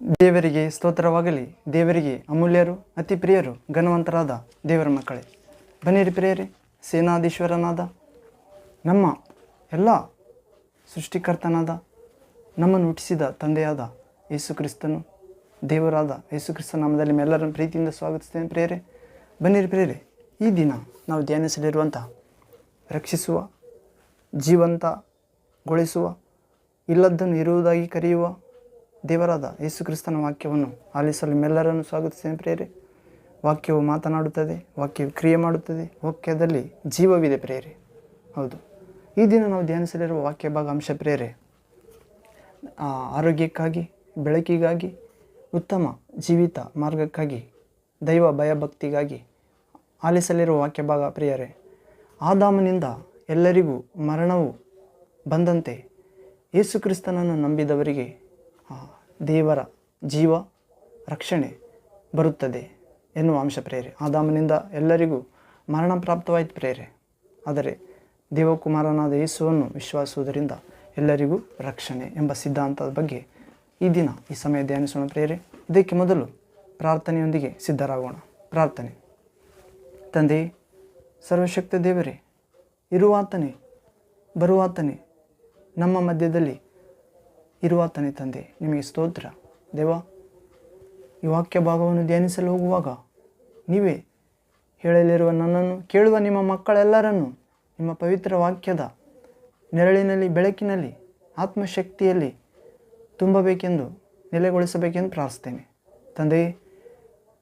ದೇವರಿಗೆ ಸ್ತೋತ್ರವಾಗಲಿ. ದೇವರಿಗೆ ಅಮೂಲ್ಯರು ಅತಿ ಪ್ರಿಯರು ಘನವಂತರಾದ ದೇವರ ಮಕ್ಕಳೇ. ಬನ್ನಿರಿ ಪ್ರಿಯರೇ, ಸೇನಾಧೀಶ್ವರನಾದ, ನಮ್ಮ ಎಲ್ಲ ಸೃಷ್ಟಿಕರ್ತನಾದ, ನಮ್ಮನ್ನು ಹುಟ್ಟಿಸಿದ ತಂದೆಯಾದ ಯೇಸು ಕ್ರಿಸ್ತನು ದೇವರಾದ ಯೇಸು ಕ್ರಿಸ್ತ ನಾಮದಲ್ಲಿ ಎಲ್ಲರನ್ನು ಪ್ರೀತಿಯಿಂದ ಸ್ವಾಗತಿಸ್ತೇನೆ ಪ್ರಿಯರೇ. ಬನ್ನಿರಿ ಪ್ರಿಯರೇ, ಈ ದಿನ ನಾವು ಧ್ಯಾನಿಸಲಿರುವಂಥ ರಕ್ಷಿಸುವ, ಜೀವಂತಗೊಳಿಸುವ, ಇಲ್ಲದ್ದನ್ನು ಇರುವುದಾಗಿ ಕರೆಯುವ ದೇವರಾದ ಯೇಸು ಕ್ರಿಸ್ತನ ವಾಕ್ಯವನ್ನು ಆಲಿಸಲು ನಿಮ್ಮೆಲ್ಲರನ್ನು ಸ್ವಾಗತಿಸ್ತೇನೆ ಪ್ರೇರೆ ವಾಕ್ಯವು ಮಾತನಾಡುತ್ತದೆ, ವಾಕ್ಯವು ಕ್ರಿಯೆ ಮಾಡುತ್ತದೆ, ವಾಕ್ಯದಲ್ಲಿ ಜೀವವಿದೆ ಪ್ರೇರೆ ಹೌದು. ಈ ದಿನ ನಾವು ಧ್ಯಾನಿಸಲಿರುವ ವಾಕ್ಯ ಭಾಗ ಅಂಶ ಪ್ರೇರೆ ಆರೋಗ್ಯಕ್ಕಾಗಿ, ಬೆಳಕಿಗಾಗಿ, ಉತ್ತಮ ಜೀವಿತ ಮಾರ್ಗಕ್ಕಾಗಿ, ದೈವ ಭಯಭಕ್ತಿಗಾಗಿ ಆಲಿಸಲಿರುವ ವಾಕ್ಯ ಭಾಗ ಪ್ರಿಯರೇ. ಆದಾಮನಿಂದ ಎಲ್ಲರಿಗೂ ಮರಣವು ಬಂದಂತೆ ಯೇಸುಕ್ರಿಸ್ತನನ್ನು ನಂಬಿದವರಿಗೆ ದೇವರ ಜೀವ ರಕ್ಷಣೆ ಬರುತ್ತದೆ ಎನ್ನುವ ಅಂಶ ಪ್ರೇರೆ. ಆದಾಮನಿಂದ ಎಲ್ಲರಿಗೂ ಮರಣ ಪ್ರಾಪ್ತವಾಯಿತು ಪ್ರೇರೆ. ಆದರೆ ದೇವಕುಮಾರನಾದ ಯೇಸುವನ್ನು ವಿಶ್ವಾಸುವುದರಿಂದ ಎಲ್ಲರಿಗೂ ರಕ್ಷಣೆ ಎಂಬ ಸಿದ್ಧಾಂತದ ಬಗ್ಗೆ ಈ ದಿನ, ಈ ಸಮಯ ಧ್ಯಾನಿಸೋಣ ಪ್ರೇರೆ. ಇದಕ್ಕೆ ಮೊದಲು ಪ್ರಾರ್ಥನೆಯೊಂದಿಗೆ ಸಿದ್ಧರಾಗೋಣ. ಪ್ರಾರ್ಥನೆ. ತಂದೆ, ಸರ್ವಶಕ್ತ ದೇವರೇ, ಇರುವಾತನೇ, ಬರುವಾತನೇ, ನಮ್ಮ ಮಧ್ಯದಲ್ಲಿ ಇರುವಾತನೇ ತಂದೆ. ನಿಮಗೆ ಸ್ತೋತ್ರ. ದೇವ, ಈ ವಾಕ್ಯ ಭಾಗವನ್ನು ಧ್ಯಾನಿಸಲು ಹೋಗುವಾಗ ನೀವೇ ಹೇಳಲಿರುವ ನನ್ನನ್ನು ಕೇಳುವ ನಿಮ್ಮ ಮಕ್ಕಳೆಲ್ಲರನ್ನು ನಿಮ್ಮ ಪವಿತ್ರ ವಾಕ್ಯದ ನೆರಳಿನಲ್ಲಿ, ಬೆಳಕಿನಲ್ಲಿ, ಆತ್ಮಶಕ್ತಿಯಲ್ಲಿ ತುಂಬಬೇಕೆಂದು, ನೆಲೆಗೊಳಿಸಬೇಕೆಂದು ಪ್ರಾರ್ಥಿಸ್ತೇನೆ ತಂದೆಯೇ,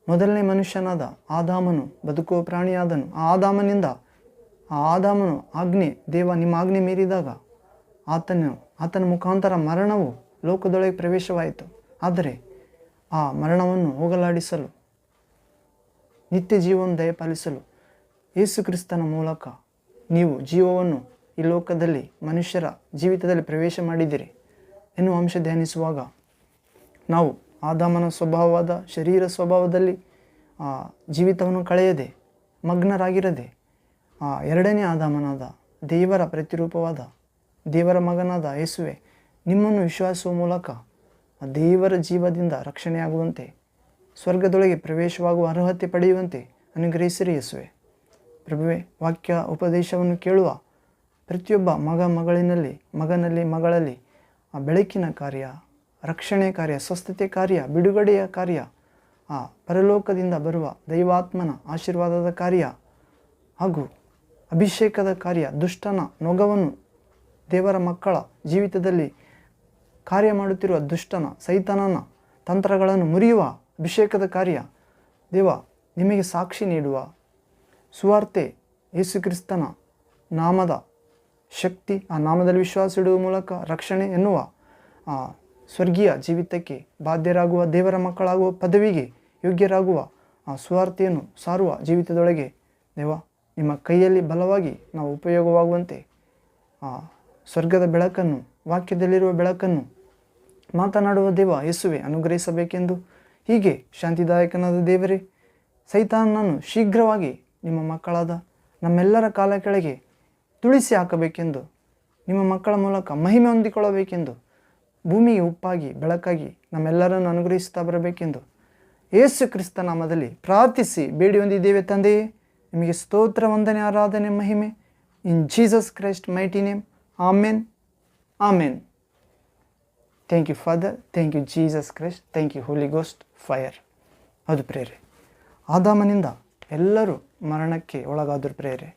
ಮೊದಲನೇ ಮನುಷ್ಯನಾದ ಆದಾಮನು ಬದುಕುವ ಪ್ರಾಣಿಯಾದನು. ಆ ಆದಾಮನಿಂದ ಆ ಆದಾಮನು ಆಗ್ನೆ ದೇವ ನಿಮ್ಮ ಆಜ್ಞೆ ಮೀರಿದಾಗ ಆತನು ಆತನ ಮುಖಾಂತರ ಮರಣವು ಲೋಕದೊಳಗೆ ಪ್ರವೇಶವಾಯಿತು. ಆದರೆ ಆ ಮರಣವನ್ನು ಹೋಗಲಾಡಿಸಲು ನಿತ್ಯ ಜೀವನ ದಯಪಾಲಿಸಲು ಯೇಸು ಕ್ರಿಸ್ತನ ಮೂಲಕ ನೀವು ಜೀವವನ್ನು ಈ ಲೋಕದಲ್ಲಿ ಮನುಷ್ಯರ ಜೀವಿತದಲ್ಲಿ ಪ್ರವೇಶ ಮಾಡಿದಿರಿ ಎನ್ನುವ ಅಂಶ ಧ್ಯಾನಿಸುವಾಗ ನಾವು ಆದಾಮನ ಸ್ವಭಾವವಾದ ಶರೀರ ಸ್ವಭಾವದಲ್ಲಿ ಆ, ಜೀವಿತವನ್ನು ಕಳೆಯದೆ ಮಗ್ನರಾಗಿರದೆ ಆ ಎರಡನೇ ಆದಾಮನಾದ ದೇವರ ಪ್ರತಿರೂಪವಾದ ದೇವರ ಮಗನಾದ ಯೇಸುವೆ, ನಿಮ್ಮನ್ನು ವಿಶ್ವಾಸುವ ಮೂಲಕ ದೇವರ ಜೀವದಿಂದ ರಕ್ಷಣೆಯಾಗುವಂತೆ, ಸ್ವರ್ಗದೊಳಗೆ ಪ್ರವೇಶವಾಗುವ ಅರ್ಹತೆ ಪಡೆಯುವಂತೆ ಅನುಗ್ರಹಿಸಿರಿ ಯೇಸುವೆ. ಪ್ರಭುವೆ, ವಾಕ್ಯ, ಉಪದೇಶವನ್ನು ಕೇಳುವ ಪ್ರತಿಯೊಬ್ಬ ಮಗ ಮಗಳಿನಲ್ಲಿ, ಮಗನಲ್ಲಿ, ಮಗಳಲ್ಲಿ ಆ ಬೆಳಕಿನ ಕಾರ್ಯ ರಕ್ಷಣೆ ಕಾರ್ಯ ಸ್ವಸ್ಥತೆ ಕಾರ್ಯ, ಬಿಡುಗಡೆಯ ಕಾರ್ಯ, ಆ ಪರಲೋಕದಿಂದ ಬರುವ ದೈವಾತ್ಮನ ಆಶೀರ್ವಾದದ ಕಾರ್ಯ ಹಾಗೂ ಅಭಿಷೇಕದ ಕಾರ್ಯ, ದುಷ್ಟನ ನೊಗವನ್ನು ದೇವರ ಮಕ್ಕಳ ಜೀವಿತದಲ್ಲಿ ಕಾರ್ಯ ಮಾಡುತ್ತಿರುವ ದುಷ್ಟನ, ಸೈತನನ ತಂತ್ರಗಳನ್ನು ಮುರಿಯುವ ಅಭಿಷೇಕದ ಕಾರ್ಯ ದೇವ ನಿಮಗೆ ಸಾಕ್ಷಿ ನೀಡುವ ಸುವಾರ್ತೆ ಯೇಸು ಕ್ರಿಸ್ತನ ನಾಮದ ಶಕ್ತಿ, ಆ ನಾಮದಲ್ಲಿ ವಿಶ್ವಾಸ ಇಡುವ ಮೂಲಕ ರಕ್ಷಣೆ ಎನ್ನುವ ಸ್ವರ್ಗೀಯ ಜೀವಿತಕ್ಕೆ ಬಾಧ್ಯರಾಗುವ, ದೇವರ ಮಕ್ಕಳಾಗುವ ಪದವಿಗೆ ಯೋಗ್ಯರಾಗುವ, ಆ ಸುವಾರ್ತೆಯನ್ನು ಸಾರುವ ಜೀವಿತದೊಳಗೆ ದೇವ ನಿಮ್ಮ ಕೈಯಲ್ಲಿ ಬಲವಾಗಿ ನಾವು ಉಪಯೋಗವಾಗುವಂತೆ ಸ್ವರ್ಗದ ಬೆಳಕನ್ನು, ವಾಕ್ಯದಲ್ಲಿರುವ ಬೆಳಕನ್ನು ಮಾತನಾಡುವ ದೇವ ಯೇಸುವೆ ಅನುಗ್ರಹಿಸಬೇಕೆಂದು. ಹೀಗೆ ಶಾಂತಿದಾಯಕನಾದ ದೇವರೇ, ಸೈತಾನನನ್ನು ಶೀಘ್ರವಾಗಿ ನಿಮ್ಮ ಮಕ್ಕಳಾದ ನಮ್ಮೆಲ್ಲರ ಕಾಲ ಕೆಳಗೆ ತುಳಿಸಿ ಹಾಕಬೇಕೆಂದು, ನಿಮ್ಮ ಮಕ್ಕಳ ಮೂಲಕ ಮಹಿಮೆ ಹೊಂದಿಕೊಳ್ಳಬೇಕೆಂದು, ಭೂಮಿಗೆ ಉಪ್ಪಾಗಿ, ಬೆಳಕಾಗಿ ನಮ್ಮೆಲ್ಲರನ್ನು ಅನುಗ್ರಹಿಸುತ್ತಾ ಬರಬೇಕೆಂದು ಯೇಸು ಕ್ರಿಸ್ತ ನಾಮದಲ್ಲಿ ಪ್ರಾರ್ಥಿಸಿ ಬೇಡಿ ಹೊಂದಿದ್ದೇವೆ ತಂದೆಯೇ. ನಿಮಗೆ ಸ್ತೋತ್ರ, ವಂದನೆ, ಆರಾಧನೆ, ಮಹಿಮೆ. In Jesus Christ mighty name amen Amen. Thank you father thank you Jesus Christ thank you holy ghost fire ಅದು ಪ್ರೇರೆ, ಆದಾಮನಿಂದ ಎಲ್ಲರೂ ಮರಣಕ್ಕೆ ಒಳಗಾದರೂ ಪ್ರೇರೆ.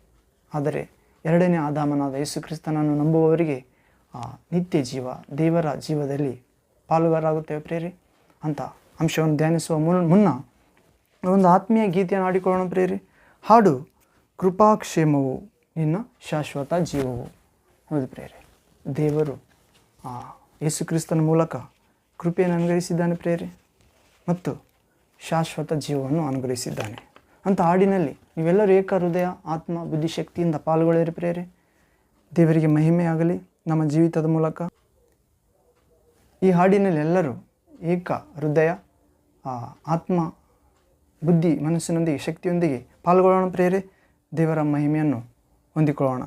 ಆದರೆ ಎರಡನೇ ಆದಾಮನಾದ ಯೇಸು ಕ್ರಿಸ್ತನನ್ನು ನಂಬುವವರಿಗೆ ಆ ನಿತ್ಯ ಜೀವ, ದೇವರ ಜೀವದಲ್ಲಿ ಪಾಲುಗಾರಾಗುತ್ತೇವೆ ಪ್ರೇರೆ. ಅಂತ ಅಂಶವನ್ನು ಧ್ಯಾನಿಸುವ ಮುನ್ ಮುನ್ನ ಒಂದು ಆತ್ಮೀಯ ಗೀತೆಯನ್ನು ಆಡಿಕೊಳ್ಳೋಣ ಪ್ರೇರೆ. ಹಾಡು, ಕೃಪಾಕ್ಷೇಮವು ನಿನ್ನ ಶಾಶ್ವತ ಜೀವವು. ಹೌದು ಪ್ರೇರೆ ದೇವರು ಯೇಸು ಕ್ರಿಸ್ತನ ಮೂಲಕ ಕೃಪೆಯನ್ನು ಅನುಗ್ರಹಿಸಿದ್ದಾನೆ ಪ್ರೇರೆ ಮತ್ತು ಶಾಶ್ವತ ಜೀವವನ್ನು ಅನುಗ್ರಹಿಸಿದ್ದಾನೆ. ಅಂತ ಹಾಡಿನಲ್ಲಿ ನೀವೆಲ್ಲರೂ ಏಕ ಹೃದಯ, ಆತ್ಮ ಬುದ್ಧಿಶಕ್ತಿಯಿಂದ ಪಾಲ್ಗೊಳ್ಳಿರಿ ಪ್ರೇರೆ ದೇವರಿಗೆ ಮಹಿಮೆಯಾಗಲಿ ನಮ್ಮ ಜೀವಿತದ ಮೂಲಕ. ಈ ಹಾಡಿನಲ್ಲಿ ಎಲ್ಲರೂ ಏಕ ಹೃದಯ ಆತ್ಮ, ಬುದ್ಧಿ ಮನಸ್ಸಿನೊಂದಿಗೆ, ಶಕ್ತಿಯೊಂದಿಗೆ ಪಾಲ್ಗೊಳ್ಳೋಣ ಪ್ರೇರೆ ದೇವರ ಮಹಿಮೆಯನ್ನು ಹೊಂದಿಕೊಳ್ಳೋಣ.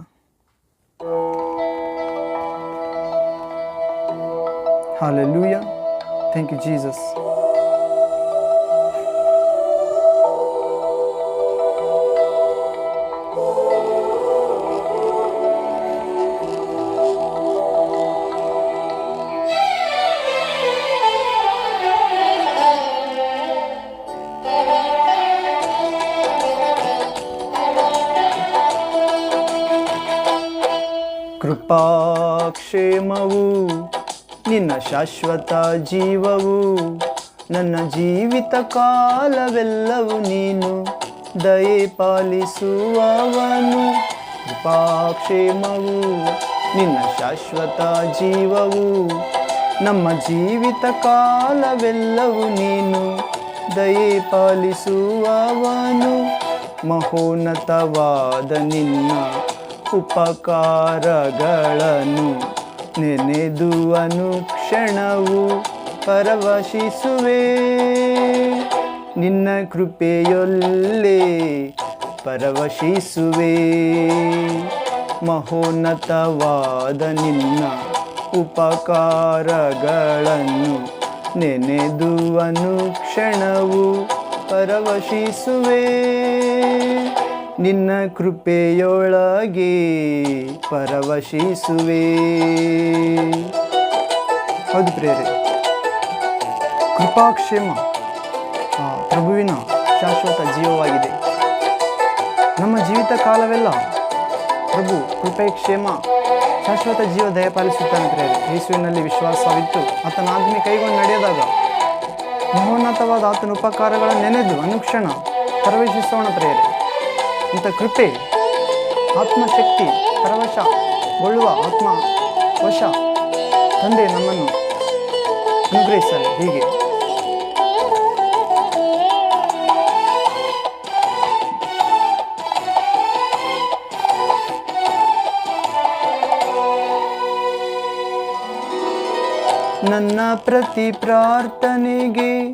ಹಾಲೆಲೂಯ ಥ್ಯಾಂಕ್ ಯು ಜೀಸಸ್ ಶಾಶ್ವತ ಜೀವವು, ನನ್ನ ಜೀವಿತ ಕಾಲವೆಲ್ಲವೂ ನೀನು. ದಯೆ ಪಾಲಿಸುವವನು, ಕೃಪಾಕ್ಷೇಮವು, ನಿನ್ನ ಶಾಶ್ವತ ಜೀವವು. ನಮ್ಮ ಜೀವಿತ ಕಾಲವೆಲ್ಲವು ನೀನು. ದಯೆ ಪಾಲಿಸುವವನು, ಮಹೋನ್ನತವಾದ ನಿನ್ನ ಉಪಕಾರಗಳನ್ನು. ನೆನೆದು ಅನುಕ್ಷಣವು ಪರವಶಿಸುವೆ. ನಿನ್ನ ಕೃಪೆಯೊಲ್ಲೇ ಪರವಶಿಸುವೆ. ಮಹೋನ್ನತವಾದ ನಿನ್ನ ಉಪಕಾರಗಳನ್ನು ನೆನೆದು ಅನುಕ್ಷಣವು ಪರವಶಿಸುವೆ. ನಿನ್ನ ಕೃಪೆಯೊಳಗೆ ಪರವಶಿಸುವೆ. ಹೌದು ಪ್ರೇರೆ ಕೃಪಾಕ್ಷೇಮ ಪ್ರಭುವಿನ ಶಾಶ್ವತ ಜೀವವಾಗಿದೆ. ನಮ್ಮ ಜೀವಿತ ಕಾಲವೆಲ್ಲ ಪ್ರಭು ಕೃಪೆ ಕ್ಷೇಮ ಶಾಶ್ವತ ಜೀವ ದಯಪಾಲಿಸುತ್ತಾನೆ ಪ್ರೇರೆ ಯೇಸುವಿನಲ್ಲಿ ವಿಶ್ವಾಸವಿತ್ತು ಆತನ ಆಜ್ಞೆ ಕೈಗೊಂಡು ನಡೆಯದಾಗ ಮಹೋನ್ನತವಾದ ಆತನ ಉಪಕಾರಗಳ ನೆನೆದು ಅನುಕ್ಷಣ ಪ್ರವೇಶಿಸೋಣ ಪ್ರೇರೆ ಇಂಥ ಕೃಪೆ, ಆತ್ಮಶಕ್ತಿ ಪರವಶಗೊಳ್ಳುವ ಆತ್ಮ, ವಶ, ತಂದೆ ನಮ್ಮನ್ನು ಅನುಗ್ರಹಿಸಲು. ಹೀಗೆ. ನನ್ನ ಪ್ರತಿ ಪ್ರಾರ್ಥನೆಗೆ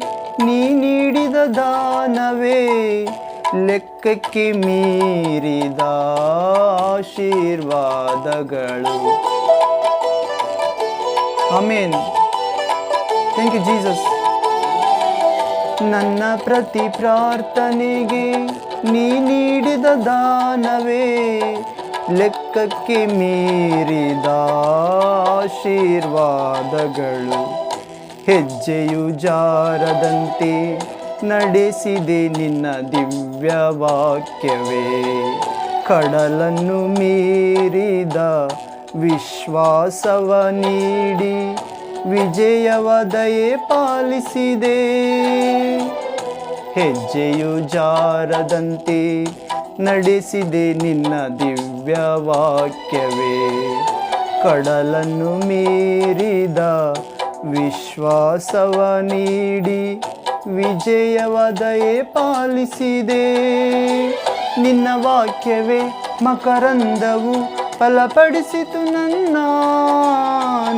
ನೀ ನೀಡಿದ ದಾನವೇ. ಲೆಕ್ಕಕ್ಕೆ ಮೀರಿದ ಆಶೀರ್ವಾದಗಳು. ಆಮೇನ್. ಥ್ಯಾಂಕ್ ಯು ಜೀಸಸ್ ನನ್ನ ಪ್ರತಿ ಪ್ರಾರ್ಥನೆಗೆ ನೀ ನೀಡಿದ ದಾನವೇ ಲೆಕ್ಕಕ್ಕೆ ಮೀರಿದ ಆಶೀರ್ವಾದಗಳು. ಹೆಜ್ಜೆಯು ಜಾರದಂತೆ ನಡೆಸಿದೆ ನಿನ್ನ ದಿವ್ಯ ವಾಕ್ಯವೇ ಕಡಲನ್ನು ಮೀರಿದ ವಿಶ್ವಾಸವ ನೀಡಿ ವಿಜಯವ ದಯೆ ಪಾಲಿಸಿದೆ. ಹೆಜ್ಜೆಯು ಜಾರದಂತೆ ನಡೆಸಿದೆ ನಿನ್ನ ದಿವ್ಯ ವಾಕ್ಯವೇ ಕಡಲನ್ನು ಮೀರಿದ ವಿಶ್ವಾಸವ ನೀಡಿ ವಿಜಯವ ದಯೆ ಪಾಲಿಸಿದೆ. ನಿನ್ನ ವಾಕ್ಯವೇ ಮಕರಂದವು ಫಲಪಡಿಸಿತು ನನ್ನ.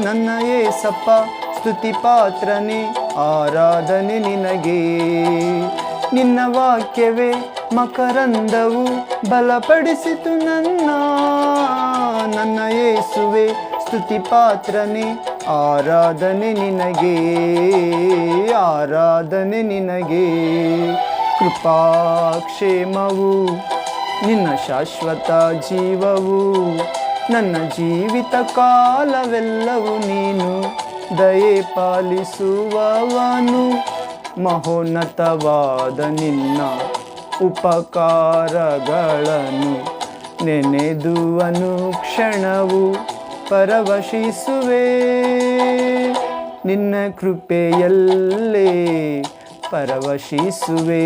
ನನ್ನ ಏಸಪ್ಪ, ಸ್ತುತಿ ಪಾತ್ರನೇ, ಆರಾಧನೆ ನಿನಗೆ. ನಿನ್ನ ವಾಕ್ಯವೇ ಮಕರಂದವು ಬಲಪಡಿಸಿತು ನನ್ನ. ನನ್ನ ಏಸುವೆ, ಸ್ತುತಿ ಪಾತ್ರನೇ ಆರಾಧನೆ ನಿನಗೆ ಆರಾಧನೆ ನಿನಗೆ. ಕೃಪಾಕ್ಷೇಮವು ನಿನ್ನ ಶಾಶ್ವತ ಜೀವವು, ನನ್ನ ಜೀವಿತ ಕಾಲವೆಲ್ಲವೂ ನೀನು ದಯೆ ಪಾಲಿಸುವವನು. ಮಹೋನ್ನತವಾದ ನಿನ್ನ ಉಪಕಾರಗಳನ್ನು ನೆನೆದು ಅನುಕ್ಷಣವು ಪರವಶಿಸುವೆ. ನಿನ್ನ ಕೃಪೆಯಲ್ಲೇ ಪರವಶಿಸುವೆ.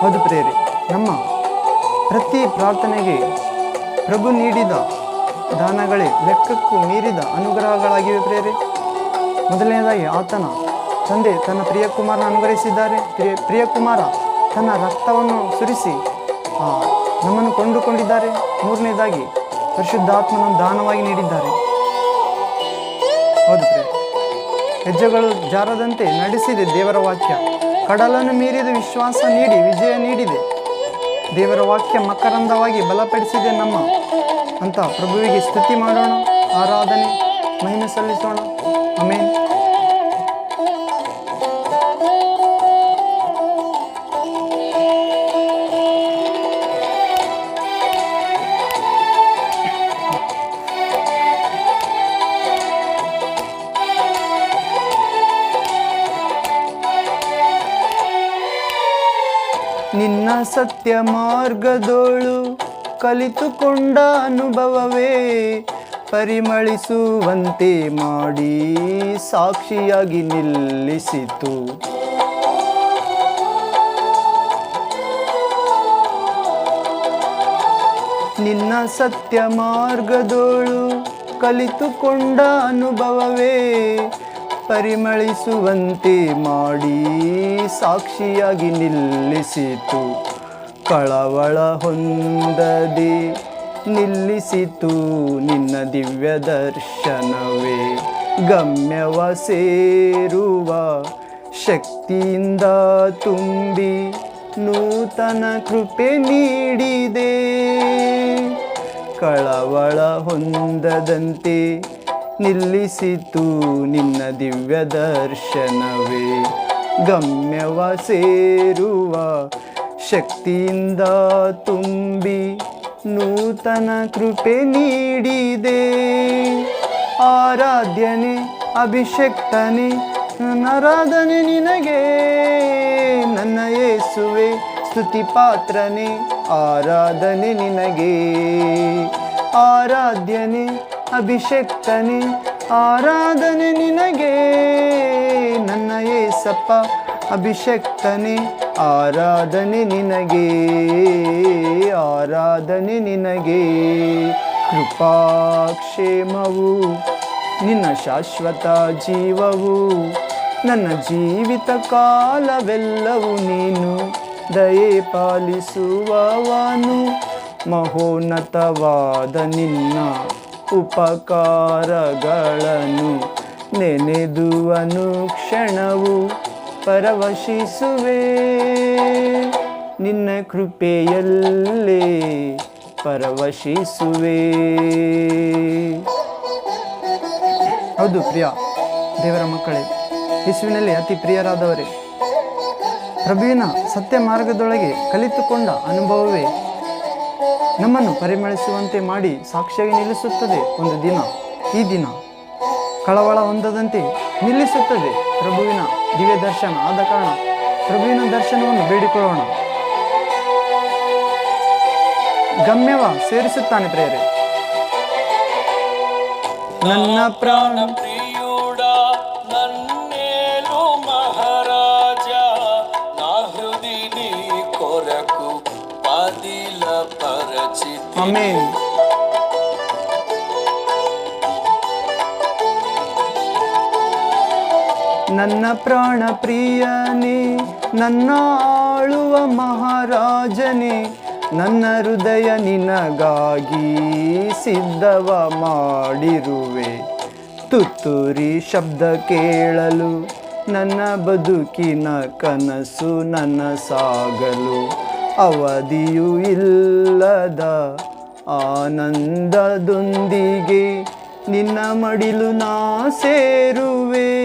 ಹೌದು ಪ್ರೇರಿ ನಮ್ಮ ಪ್ರತಿ ಪ್ರಾರ್ಥನೆಗೆ ಪ್ರಭು ನೀಡಿದ ದಾನಗಳೇ ಲೆಕ್ಕಕ್ಕೂ ಮೀರಿದ ಅನುಗ್ರಹಗಳಾಗಿವೆ ಪ್ರೇರೆ ಮೊದಲನೇದಾಗಿ ಆತನ ತಂದೆ ತನ್ನ ಪ್ರಿಯಕುಮಾರನ ಅನುಗ್ರಹಿಸಿದ್ದಾರೆ. ಪ್ರಿಯ, ಪ್ರಿಯಕುಮಾರ ತನ್ನ ರಕ್ತವನ್ನು ಸುರಿಸಿ ನಮ್ಮನ್ನು ಕೊಂಡುಕೊಂಡಿದ್ದಾರೆ. ಮೂರನೇದಾಗಿ, ಪರಿಶುದ್ಧಾತ್ಮನ ದಾನವಾಗಿ ನೀಡಿದ್ದಾರೆ. ಹೌದು ಪ್ರೇ ಹೆಜ್ಜೆಗಳು ಜಾರದಂತೆ ನಡೆಸಿದೆ ದೇವರ ವಾಕ್ಯ. ಕಡಲನ್ನು ಮೀರಿದ ವಿಶ್ವಾಸ ನೀಡಿ ವಿಜಯ ನೀಡಿದೆ. ದೇವರ ವಾಕ್ಯ ಮಕರಂದವಾಗಿ ಬಲಪಡಿಸಿದೆ ನಮ್ಮ. ಅಂತ ಪ್ರಭುವಿಗೆ ಸ್ತುತಿ ಮಾಡೋಣ, ಆರಾಧನೆ, ಮಹಿಮೆ ಸಲ್ಲಿಸೋಣ. ಆಮೇನ್. ಸತ್ಯ ಮಾರ್ಗದೋಳು ಕಲಿತುಕೊಂಡ ಅನುಭವವೇ ಪರಿಮಳಿಸುವಂತೆ ಮಾಡಿ ಸಾಕ್ಷಿಯಾಗಿ ನಿಲ್ಲಿಸಿತು. ನಿನ್ನ ಸತ್ಯ ಮಾರ್ಗದೋಳು ಕಲಿತುಕೊಂಡ ಅನುಭವವೇ ಪರಿಮಳಿಸುವಂತೆ ಮಾಡಿ ಸಾಕ್ಷಿಯಾಗಿ ನಿಲ್ಲಿಸಿತು. ಕಳವಳ ಹೊಂದದೆ, ನಿಲ್ಲಿಸಿತು ನಿನ್ನ ದಿವ್ಯ ದರ್ಶನವೇ. ಗಮ್ಯವ ಸೇರುವ ಶಕ್ತಿಯಿಂದ ತುಂಬಿ ನೂತನ ಕೃಪೆ ನೀಡಿದೆ. ಕಳವಳ ಹೊಂದದಂತೆ ನಿಲ್ಲಿಸಿತು ನಿನ್ನ ದಿವ್ಯ ದರ್ಶನವೇ. ಗಮ್ಯವ ಸೇರುವ ಶಕ್ತಿಯಿಂದ ತುಂಬಿ ನೂತನ ಕೃಪೆ ನೀಡಿದೆ. ಆರಾಧ್ಯನೆ, ಅಭಿಷಕ್ತನೆ, ನರಾಧನೆ ನಿನಗೆ. ನನ್ನ ಯೇಸುವೆ ಸ್ತುತಿ ಪಾತ್ರನೆ ಆರಾಧನೆ ನಿನಗೆ. ಆರಾಧ್ಯನೆ, ಅಭಿಷಕ್ತನೆ, ಆರಾಧನೆ ನಿನಗೆ. ನನ್ನ ಏಸಪ್ಪ ಅಭಿಷಕ್ತನೆ, ಆರಾಧನೆ ನಿನಗೆ ಆರಾಧನೆ ನಿನಗೆ. ಕೃಪಾಕ್ಷೇಮವು ನಿನ್ನ ಶಾಶ್ವತ ಜೀವವು, ನನ್ನ ಜೀವಿತ ಕಾಲವೆಲ್ಲವೂ ನೀನು ದಯೆ ಪಾಲಿಸುವವನು. ಮಹೋನ್ನತವಾದ ನಿನ್ನ ಉಪಕಾರಗಳನ್ನು ನೆನೆದುವನು ಅನುಕ್ಷಣವು ಪರವಶಿಸುವೆ. ನಿನ್ನ ಕೃಪೆಯಲ್ಲೇ ಪರವಶಿಸುವೆ. ಹೌದು ಪ್ರಿಯ ದೇವರ ಮಕ್ಕಳೇ, ಯೇಸುವಿನಲ್ಲಿ ಅತಿ ಪ್ರಿಯರಾದವರೇ, ಪ್ರಭುವಿನ ಸತ್ಯ ಮಾರ್ಗದೊಳಗೆ ಕಲಿತುಕೊಂಡ ಅನುಭವವೇ ನಮ್ಮನ್ನು ಪರಿಮಳಿಸುವಂತೆ ಮಾಡಿ ಸಾಕ್ಷಿಯಾಗಿ ನಿಲ್ಲಿಸುತ್ತದೆ. ಒಂದು ದಿನ, ಈ ದಿನ ಕಳವಳ ಹೊಂದದಂತೆ ನಿಲ್ಲಿಸುತ್ತದೆ. ಪ್ರಭುವಿನ ದಿವ್ಯ ದರ್ಶನ ಆದ ಕಾರಣ ಪ್ರಭುವಿನ ದರ್ಶನವನ್ನು ಬೇಡಿಕೊಳ್ಳೋಣ ಗಮ್ಯವ ಸೇರಿಸುತ್ತಾನೆ ಪ್ರೇರೆ ನನ್ನ ಪ್ರಾಣ Amém. ನನ್ನ ಪ್ರಾಣ ಪ್ರಿಯನೇ ನನ್ನ ಆಳುವ ಮಹಾರಾಜನೇ, ನನ್ನ ಹೃದಯ ನಿನಗಾಗಿ ಸಿದ್ಧವ ಮಾಡಿರುವೆ. ತುತ್ತೂರಿ ಶಬ್ದ ಕೇಳಲು, ನನ್ನ ಬದುಕಿನ ಕನಸು ನನ್ನ ಸಾಗಲು, ಅವಧಿಯೂ ಇಲ್ಲದ ಆನಂದದೊಂದಿಗೆ ನಿನ್ನ ಮಡಿಲು ನಾ ಸೇರುವೆ.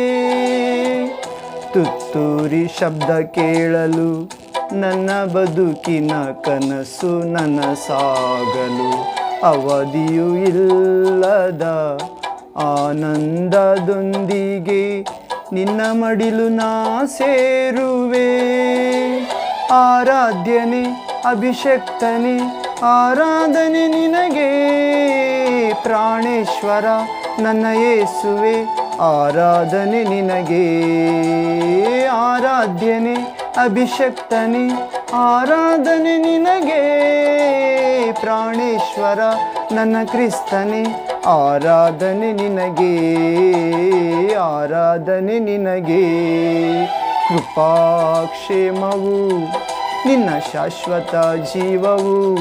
ತುತ್ತೂರಿ ಶಬ್ದ ಕೇಳಲು, ನನ್ನ ಬದುಕಿನ ಕನಸು ನನ್ನ ಸಾಗಲು, ಅವಧಿಯೂ ಇಲ್ಲದ ಆನಂದದೊಂದಿಗೆ ನಿನ್ನ ಮಡಿಲು ನಾ ಸೇರುವೆ. ಆರಾಧ್ಯನೆ, ಅಭಿಷಕ್ತನೆ, ಆರಾಧನೆ ನಿನಗೆ, ಪ್ರಾಣೇಶ್ವರ ನನ್ನ ಯೇಸುವೆ ಆರಾಧನೆ ನಿನಗೆ. ಆರಾಧ್ಯನೆ, ಅಭಿಷಕ್ತನೆ, ಆರಾಧನೆ ನಿನಗೆ. ಪ್ರಾಣೇಶ್ವರ, ನನ್ನ ಕ್ರಿಸ್ತನೆ, ಆರಾಧನೆ ನಿನಗೆ. ಆರಾಧನೆ ನಿನಗೆ. ಕೃಪಾಕ್ಷೇಮವು, ನಿನ್ನ ಶಾಶ್ವತ ಜೀವವು,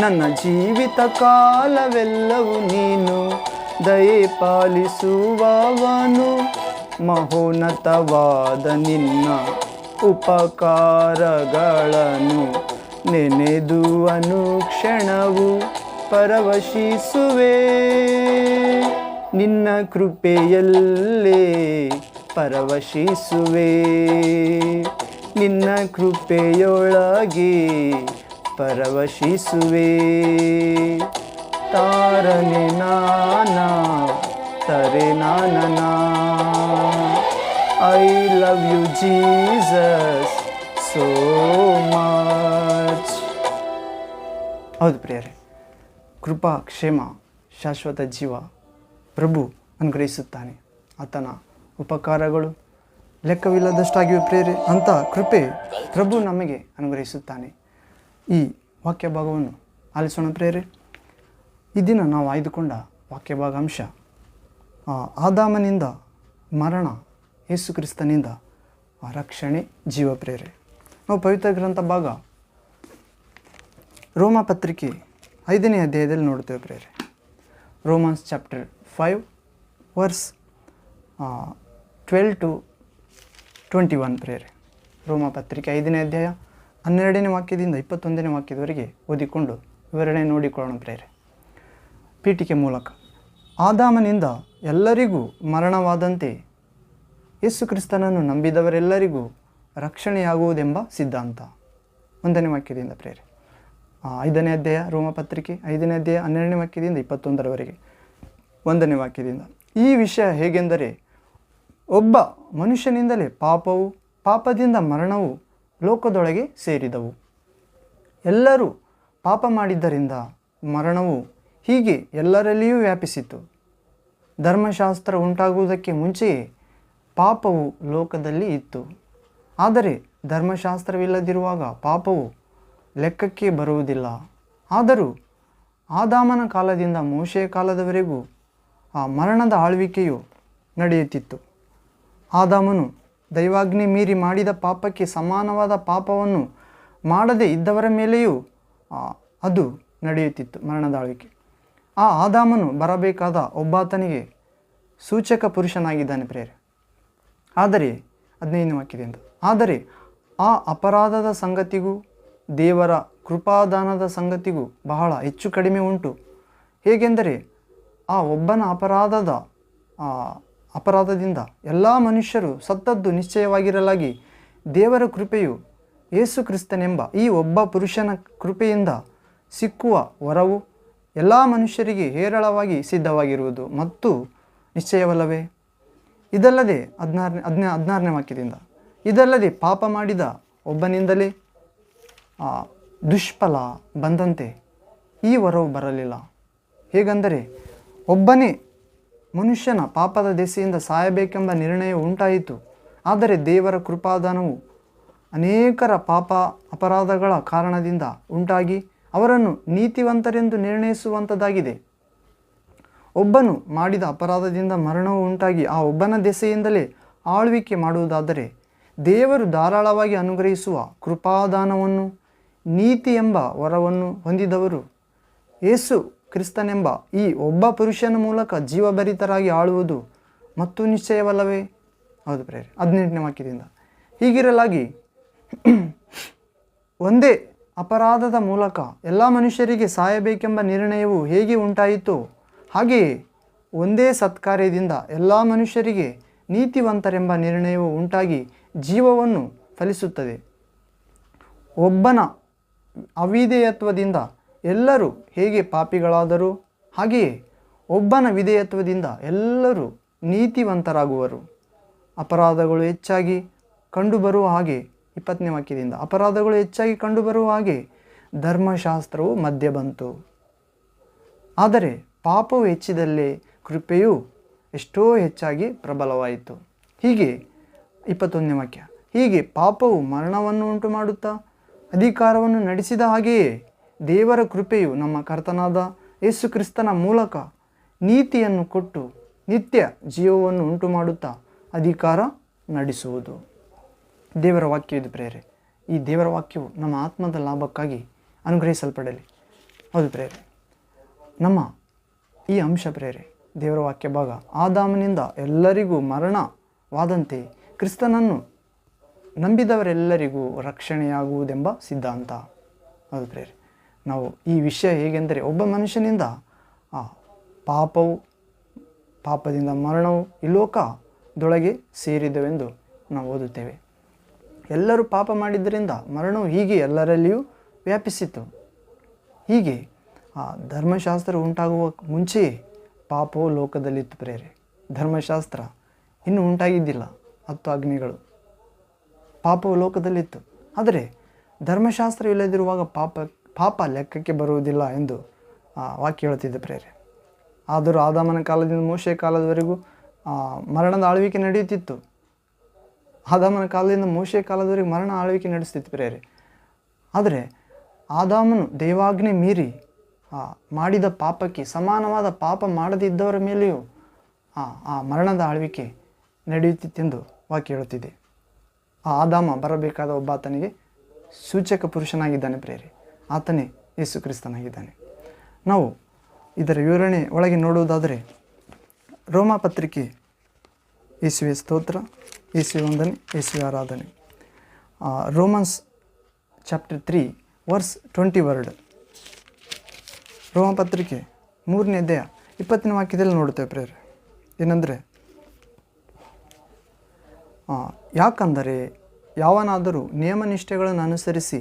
ನನ್ನ ಜೀವಿತ ಕಾಲವೆಲ್ಲವೂ ನೀನು ದಯೆ ಪಾಲಿಸುವವನು ಮಹೋನ್ನತವಾದ ನಿನ್ನ ಉಪಕಾರಗಳನ್ನು ನೆನೆದು ಅನುಕ್ಷಣವು ಪರವಶಿಸುವೆ. ನಿನ್ನ ಕೃಪೆಯಲ್ಲೇ ಪರವಶಿಸುವೆ. ನಿನ್ನ ಕೃಪೆಯೊಳಗೆ ಪರವಶಿಸುವೆ. ತಾರನೆ ನಾನ, ತರೆ ನ I love you Jesus so much ಹೌದು ಪ್ರಿಯರೇ, ಕೃಪಾ, ಕ್ಷೇಮ, ಶಾಶ್ವತ ಜೀವ ಪ್ರಭು ಅನುಗ್ರಹಿಸುತ್ತಾನೆ. ಆತನ ಉಪಕಾರಗಳು ಲೆಕ್ಕವಿಲ್ಲದಷ್ಟಾಗಿವೆ ಪ್ರೇರೆ ಅಂತ ಕೃಪೆ ಪ್ರಭು ನಮಗೆ ಅನುಗ್ರಹಿಸುತ್ತಾನೆ. ಈ ವಾಕ್ಯ ಭಾಗವನ್ನು ಆಲಿಸೋಣ ಪ್ರೇರೆ ಈ ದಿನ ನಾವು ಆಯ್ದುಕೊಂಡ ವಾಕ್ಯ ಭಾಗಾಂಶ ಆದಾಮನಿಂದ ಮರಣ, ಯೇಸುಕ್ರಿಸ್ತನಿಂದ ರಕ್ಷಣೆ ಜೀವಪ್ರೇರೆ ನಾವು ಪವಿತ್ರ ಗ್ರಂಥ ಭಾಗ, ರೋಮ ಪತ್ರಿಕೆ ಐದನೇ ಅಧ್ಯಾಯದಲ್ಲಿ ನೋಡ್ತೇವೆ ಪ್ರೇರೆ. Romans chapter five, verse twelve to twenty one ಪ್ರೇರೆ. ರೋಮ ಪತ್ರಿಕೆ ಐದನೇ ಅಧ್ಯಾಯ ಹನ್ನೆರಡನೇ ವಾಕ್ಯದಿಂದ ಇಪ್ಪತ್ತೊಂದನೇ ವಾಕ್ಯದವರೆಗೆ ಓದಿಕೊಂಡು ವಿವರಣೆ ನೋಡಿಕೊಳ್ಳೋಣ ಪ್ರೇರೆ. ಪೀಠಿಕೆ ಮೂಲಕ. ಆದಾಮನಿಂದ ಎಲ್ಲರಿಗೂ ಮರಣವಾದಂತೆ ಯೇಸು ಕ್ರಿಸ್ತನನ್ನು ನಂಬಿದವರೆಲ್ಲರಿಗೂ ರಕ್ಷಣೆಯಾಗುವುದೆಂಬ ಸಿದ್ಧಾಂತ. ಒಂದನೇ ವಾಕ್ಯದಿಂದ ಪ್ರೇರೆ. ಐದನೇ ಅಧ್ಯಾಯ, ರೋಮ ಪತ್ರಿಕೆ, ಐದನೇ ಅಧ್ಯಾಯ, ಹನ್ನೆರಡನೇ ವಾಕ್ಯದಿಂದ ಇಪ್ಪತ್ತೊಂದರವರೆಗೆ. ಒಂದನೇ ವಾಕ್ಯದಿಂದ. ಈ ವಿಷಯ ಹೇಗೆಂದರೆ, ಒಬ್ಬ ಮನುಷ್ಯನಿಂದಲೇ ಪಾಪವು, ಪಾಪದಿಂದ ಮರಣವು ಲೋಕದೊಳಗೆ ಸೇರಿದವು. ಎಲ್ಲರೂ ಪಾಪ ಮಾಡಿದ್ದರಿಂದ ಮರಣವು ಹೀಗೆ ಎಲ್ಲರಲ್ಲಿಯೂ ವ್ಯಾಪಿಸಿತು. ಧರ್ಮಶಾಸ್ತ್ರ ಉಂಟಾಗುವುದಕ್ಕೆ ಮುಂಚೆಯೇ ಪಾಪವು ಲೋಕದಲ್ಲಿ ಇತ್ತು. ಆದರೆ ಧರ್ಮಶಾಸ್ತ್ರವಿಲ್ಲದಿರುವಾಗ ಪಾಪವು ಲೆಕ್ಕಕ್ಕೆ ಬರುವುದಿಲ್ಲ. ಆದರೂ ಆದಾಮನ ಕಾಲದಿಂದ ಮೋಶೆಯ ಕಾಲದವರೆಗೂ ಆ ಮರಣದ ಆಳ್ವಿಕೆಯು ನಡೆಯುತ್ತಿತ್ತು. ಆದಾಮನು ದೈವಾಗ್ನಿ ಮೀರಿ ಮಾಡಿದ ಪಾಪಕ್ಕೆ ಸಮಾನವಾದ ಪಾಪವನ್ನು ಮಾಡದೇ ಇದ್ದವರ ಮೇಲೆಯೂ ಅದು ನಡೆಯುತ್ತಿತ್ತು ಮರಣದ ಆಳ್ವಿಕೆ. ಆ ಆದಾಮನು ಬರಬೇಕಾದ ಒಬ್ಬಾತನಿಗೆ ಸೂಚಕ ಪುರುಷನಾಗಿದ್ದಾನೆ ಪ್ರೇರೆ ಆದರೆ, ಹದಿನೈದನೇ ವಾಕ್ಯದಿಂದ ಆದರೆ, ಆ ಅಪರಾಧದ ಸಂಗತಿಗೂ, ದೇವರ ಕೃಪಾದಾನದ ಸಂಗತಿಗೂ ಬಹಳ ಹೆಚ್ಚು ಕಡಿಮೆ ಉಂಟು. ಹೇಗೆಂದರೆ, ಆ ಒಬ್ಬನ ಅಪರಾಧದ ಅಪರಾಧದಿಂದ ಎಲ್ಲ ಮನುಷ್ಯರು ಸತ್ತದ್ದು ನಿಶ್ಚಯವಾಗಿರಲಾಗಿ ದೇವರ ಕೃಪೆಯು ಯೇಸು ಕ್ರಿಸ್ತನೆಂಬ ಈ ಒಬ್ಬ ಪುರುಷನ ಕೃಪೆಯಿಂದ ಸಿಕ್ಕುವ ವರವು ಎಲ್ಲ ಮನುಷ್ಯರಿಗೆ ಹೇರಳವಾಗಿ ಸಿದ್ಧವಾಗಿರುವುದು ಮತ್ತು ನಿಶ್ಚಯವಲ್ಲವೇ? ಇದಲ್ಲದೆ ಹದಿನಾರನೇ, ಹದಿನ, ಹದಿನಾರನೇ ವಾಕ್ಯದಿಂದ, ಇದಲ್ಲದೆ ಪಾಪ ಮಾಡಿದ ಒಬ್ಬನಿಂದಲೇ ದುಷ್ಫಲ ಬಂದಂತೆ ಈ ವರವು ಬರಲಿಲ್ಲ. ಹೇಗೆಂದರೆ, ಒಬ್ಬನೇ ಮನುಷ್ಯನ ಪಾಪದ ದೆಸೆಯಿಂದ ಸಾಯಬೇಕೆಂಬ ನಿರ್ಣಯ ಉಂಟಾಯಿತು. ಆದರೆ ದೇವರ ಕೃಪಾದಾನವು ಅನೇಕರ ಪಾಪ ಅಪರಾಧಗಳ ಕಾರಣದಿಂದ ಉಂಟಾಗಿ ಅವರನ್ನು ನೀತಿವಂತರೆಂದು ನಿರ್ಣಯಿಸುವಂಥದ್ದಾಗಿದೆ ಒಬ್ಬನು ಮಾಡಿದ ಅಪರಾಧದಿಂದ ಮರಣವು ಉಂಟಾಗಿ ಆ ಒಬ್ಬನ ದೆಸೆಯಿಂದಲೇ ಆಳ್ವಿಕೆ ಮಾಡುವುದಾದರೆ ದೇವರು ಧಾರಾಳವಾಗಿ ಅನುಗ್ರಹಿಸುವ ಕೃಪಾದಾನವನ್ನು, ನೀತಿ ಎಂಬ ವರವನ್ನು ಹೊಂದಿದವರು. ಏಸು ಕ್ರಿಸ್ತನೆಂಬ ಈ ಒಬ್ಬ ಪುರುಷನ ಮೂಲಕ ಜೀವಭರಿತರಾಗಿ ಆಳುವುದು ಮತ್ತು ನಿಶ್ಚಯವಲ್ಲವೇ? ಹೌದು ಪ್ರೇರೆ ಹದಿನೆಂಟನೇ ವಾಕ್ಯದಿಂದ ಹೀಗಿರಲಾಗಿ ಒಂದೇ ಅಪರಾಧದ ಮೂಲಕ ಎಲ್ಲ ಮನುಷ್ಯರಿಗೆ ಸಾಯಬೇಕೆಂಬ ನಿರ್ಣಯವು ಹೇಗೆ ಉಂಟಾಯಿತು ಹಾಗೆಯೇ ಒಂದೇ ಸತ್ಕಾರ್ಯದಿಂದ ಎಲ್ಲ ಮನುಷ್ಯರಿಗೆ ನೀತಿವಂತರೆಂಬ ನಿರ್ಣಯವು ಉಂಟಾಗಿ ಜೀವವನ್ನು ಫಲಿಸುತ್ತದೆ. ಒಬ್ಬನ ಅವಿಧೇಯತ್ವದಿಂದ ಎಲ್ಲರೂ ಹೇಗೆ ಪಾಪಿಗಳಾದರು ಹಾಗೆಯೇ ಒಬ್ಬನ ವಿಧೇಯತ್ವದಿಂದ ಎಲ್ಲರೂ ನೀತಿವಂತರಾಗುವರು. ಅಪರಾಧಗಳು ಹೆಚ್ಚಾಗಿ ಕಂಡುಬರುವ ಹಾಗೆ ಇಪ್ಪತ್ತನೇ ವಾಕ್ಯದಿಂದ, ಅಪರಾಧಗಳು ಹೆಚ್ಚಾಗಿ ಕಂಡುಬರುವ ಹಾಗೆ ಧರ್ಮಶಾಸ್ತ್ರವು ಮಧ್ಯ ಬಂತು. ಆದರೆ ಪಾಪವು ಹೆಚ್ಚಿದಲ್ಲೇ ಕೃಪೆಯು ಎಷ್ಟೋ ಹೆಚ್ಚಾಗಿ ಪ್ರಬಲವಾಯಿತು. ಹೀಗೆ ಇಪ್ಪತ್ತೊಂದನೇ ವಾಕ್ಯ, ಹೀಗೆ ಪಾಪವು ಮರಣವನ್ನು ಉಂಟು ಮಾಡುತ್ತಾ ಅಧಿಕಾರವನ್ನು ನಡೆಸಿದ ಹಾಗೆಯೇ ದೇವರ ಕೃಪೆಯು ನಮ್ಮ ಕರ್ತನಾದ ಯೇಸು ಕ್ರಿಸ್ತನ ಮೂಲಕ ನೀತಿಯನ್ನು ಕೊಟ್ಟು ನಿತ್ಯ ಜೀವವನ್ನು ಉಂಟು ಮಾಡುತ್ತಾ ಅಧಿಕಾರ ನಡೆಸುವುದು. ದೇವರ ವಾಕ್ಯವಿದೆ ಪ್ರೇರೆ ಈ ದೇವರ ವಾಕ್ಯವು ನಮ್ಮ ಆತ್ಮದ ಲಾಭಕ್ಕಾಗಿ ಅನುಗ್ರಹಿಸಲ್ಪಡಲಿ. ಹೌದು ಪ್ರೇರೆ ನಮ್ಮ ಈ ಅಂಶ ಪ್ರೇರೆ ದೇವರ ವಾಕ್ಯ ಭಾಗ, ಆದಾಮನಿಂದ ಎಲ್ಲರಿಗೂ ಮರಣವಾದಂತೆ ಕ್ರಿಸ್ತನನ್ನು ನಂಬಿದವರೆಲ್ಲರಿಗೂ ರಕ್ಷಣೆಯಾಗುವುದೆಂಬ ಸಿದ್ಧಾಂತ. ಹೌದು ಪ್ರೇರೆ ನಾವು ಈ ವಿಷಯ ಹೇಗೆಂದರೆ, ಒಬ್ಬ ಮನುಷ್ಯನಿಂದ ಆ ಪಾಪವು, ಪಾಪದಿಂದ ಮರಣವು ಈ ಲೋಕದೊಳಗೆ ಸೇರಿದವೆಂದು ನಾವು ಓದುತ್ತೇವೆ. ಎಲ್ಲರೂ ಪಾಪ ಮಾಡಿದ್ದರಿಂದ ಮರಣವು ಹೀಗೆ ಎಲ್ಲರಲ್ಲಿಯೂ ವ್ಯಾಪಿಸಿತು ಹೀಗೆ ಆ ಧರ್ಮಶಾಸ್ತ್ರ ಉಂಟಾಗುವ ಮುಂಚೆಯೇ ಪಾಪವು ಲೋಕದಲ್ಲಿತ್ತು ಪ್ರೇರೆ. ಧರ್ಮಶಾಸ್ತ್ರ ಇನ್ನೂ ಉಂಟಾಗಿದ್ದಿಲ್ಲ, ಹತ್ತು ಅಗ್ನಿಗಳು. ಪಾಪವು ಲೋಕದಲ್ಲಿತ್ತು. ಆದರೆ ಧರ್ಮಶಾಸ್ತ್ರ ಇಲ್ಲದಿರುವಾಗ ಪಾಪ ಪಾಪ ಲೆಕ್ಕಕ್ಕೆ ಬರುವುದಿಲ್ಲ ಎಂದು ವಾಕ್ಯ ಹೇಳುತ್ತಿದ್ದ ಪ್ರೇರೆ. ಆದರೂ ಆದಾಮನ ಕಾಲದಿಂದ ಮೋಶೆ ಕಾಲದವರೆಗೂ ಮರಣದ ಆಳ್ವಿಕೆ ನಡೆಯುತ್ತಿತ್ತು. ಆದಾಮನ ಕಾಲದಿಂದ ಮೋಶೆ ಕಾಲದವರೆಗೆ ಮರಣ ಆಳ್ವಿಕೆ ನಡೆಸ್ತಿತ್ತು ಪ್ರೇರೆ ಆದರೆ ಆದಾಮನು ದೇವಾಜ್ಞೆ ಮೀರಿ ಮಾಡಿದ ಪಾಪಕ್ಕೆ ಸಮಾನವಾದ ಪಾಪ ಮಾಡದಿದ್ದವರ ಮೇಲೆಯೂ ಆ ಆ ಮರಣದ ಆಳ್ವಿಕೆ ನಡೆಯುತ್ತಿತ್ತೆಂದು ವಾಕ್ಯ ಹೇಳುತ್ತಿದೆ. ಆ ಆದಾಮ ಬರಬೇಕಾದ ಒಬ್ಬ ಆತನಿಗೆ ಸೂಚಕ ಪುರುಷನಾಗಿದ್ದಾನೆ ಪ್ರೇರೆ ಆತನೇ ಯೇಸು ಕ್ರಿಸ್ತನಾಗಿದ್ದಾನೆ. ನಾವು ಇದರ ವಿವರಣೆ ಒಳಗೆ ನೋಡುವುದಾದರೆ ರೋಮಾ ಪತ್ರಿಕೆ ಯೇಸುವೆ ಸ್ತೋತ್ರ. ಯೇಸುವೆ ವಂದನೆ ಯೇಸುವೆ ಆರಾಧನೆ. Romans chapter three, verse twenty word. ರೋಮ ಪತ್ರಿಕೆ ಮೂರನೇ ಅಧ್ಯಾಯ ಇಪ್ಪತ್ತನೇ ವಾಕ್ಯದಲ್ಲಿ ನೋಡ್ತೇವೆ ಪ್ರೇರೆ. ಏನಂದರೆ ಯಾಕಂದರೆ ಯಾವನಾದರೂ ನಿಯಮನಿಷ್ಠೆಗಳನ್ನು ಅನುಸರಿಸಿ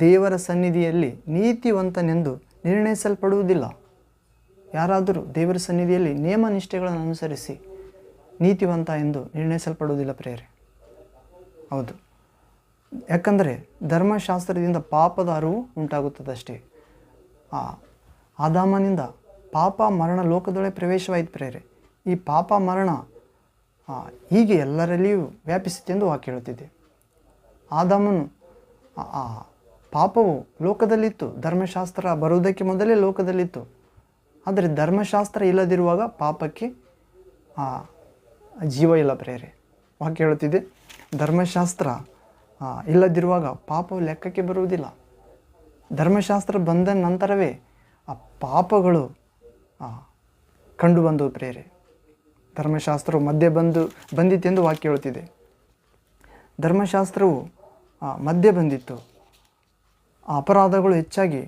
ದೇವರ ಸನ್ನಿಧಿಯಲ್ಲಿ ನೀತಿವಂತನೆಂದು ನಿರ್ಣಯಿಸಲ್ಪಡುವುದಿಲ್ಲ. ಯಾರಾದರೂ ದೇವರ ಸನ್ನಿಧಿಯಲ್ಲಿ ನಿಯಮನಿಷ್ಠೆಗಳನ್ನು ಅನುಸರಿಸಿ ನೀತಿವಂತ ಎಂದು ನಿರ್ಣಯಿಸಲ್ಪಡುವುದಿಲ್ಲ ಪ್ರೇರೆ ಹೌದು. ಯಾಕಂದರೆ ಧರ್ಮಶಾಸ್ತ್ರದಿಂದ ಪಾಪದ ಅರಿವು ಉಂಟಾಗುತ್ತದಷ್ಟೇ. ಆ ಆದಾಮನಿಂದ ಪಾಪ ಮರಣ ಲೋಕದೊಳಗೆ ಪ್ರವೇಶವಾಯಿತು ಪ್ರೇರೆ ಈ ಪಾಪ ಮರಣ ಹೀಗೆ ಎಲ್ಲರಲ್ಲಿಯೂ ವ್ಯಾಪಿಸಿತೆಂದು ವಾಕ್ಯ ಹೇಳುತ್ತಿದೆ ಆದಾಮನು, ಆ- ಪಾಪವು ಲೋಕದಲ್ಲಿತ್ತು, ಧರ್ಮಶಾಸ್ತ್ರ ಬರುವುದಕ್ಕೆ ಮೊದಲೇ ಲೋಕದಲ್ಲಿತ್ತು. ಆದರೆ ಧರ್ಮಶಾಸ್ತ್ರ ಇಲ್ಲದಿರುವಾಗ ಪಾಪಕ್ಕೆ ಜೀವ ಇಲ್ಲ ಪ್ರೇರೆ. ವಾಕ್ಯ ಹೇಳುತ್ತಿದೆ, ಧರ್ಮಶಾಸ್ತ್ರ ಇಲ್ಲದಿರುವಾಗ ಪಾಪವು ಲೆಕ್ಕಕ್ಕೆ ಬರುವುದಿಲ್ಲ. ಧರ್ಮಶಾಸ್ತ್ರ ಬಂದ ನಂತರವೇ ಆ ಪಾಪಗಳು ಕಂಡು ಬಂದವು ಪ್ರೇರೆ. ಧರ್ಮಶಾಸ್ತ್ರವು ಮಧ್ಯೆ ಬಂದು ಬಂದಿತ್ತೆಂದು ವಾಕ್ಯ ಹೇಳುತ್ತಿದೆ. ಧರ್ಮಶಾಸ್ತ್ರವು ಮಧ್ಯೆ ಬಂದಿತ್ತು. ಆ ಅಪರಾಧಗಳು ಹೆಚ್ಚಾಗಿ